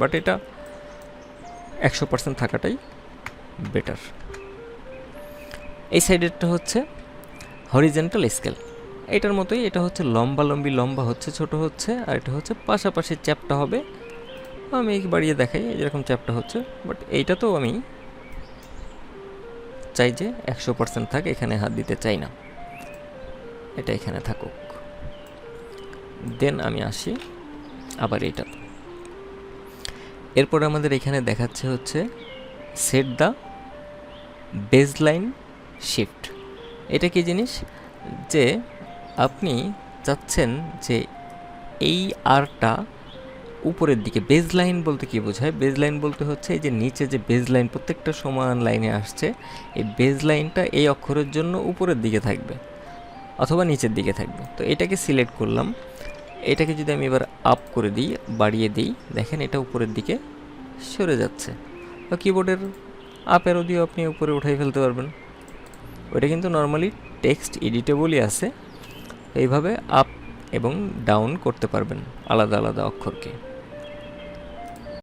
But এটা একশো percent থাকাটাই বেটার। এই সাইডেরটা হচ্ছে হরিজেন্টাল স্কেল এটার মতোই, এটা হচ্ছে লম্বা, লম্বি, লম্বা হচ্ছে, ছোট হচ্ছে, আর এটা হচ্ছে পাশাপাশি চ্যাপটা হবে। আমি বাড়িয়ে দেখাই যেরকম চ্যাপটা হচ্ছে, বাট এইটা তো আমি চাই যে একশো পার্সেন্ট থাক, এখানে হাত দিতে চাই না। এটা এখানে থাকুক। দেন আমি আসি আবার এইটা। এরপর আমাদের এখানে দেখাচ্ছে হচ্ছে সেট দ্য বেজলাইন শিফট এটা কি জিনিস? যে আপনি চাচ্ছেন যে এই আরটা উপরের দিকে বেজ লাইন বলতে কি বোঝায়? বেজ লাইন বলতে হচ্ছে এই যে নিচে যে বেজ লাইন প্রত্যেকটা সমান লাইনে আসছে, এই বেজ লাইনটা এই অক্ষরের জন্য উপরের দিকে থাকবে অথবা নিচের দিকে থাকবে। তো এটাকে সিলেক্ট করলাম। এটাকে যদি আমি এবার আপ করে দিই, বাড়িয়ে দিই, দেখেন এটা উপরের দিকে সরে যাচ্ছে। বা কিবোর্ডের আপ এরও দিয়েও আপনি উপরে উঠাই ফেলতে পারবেন। ওইটা কিন্তু নর্মালি টেক্সট এডিটেবলই আছে। এইভাবে আপ এবং ডাউন করতে পারবেন আলাদা আলাদা অক্ষরকে।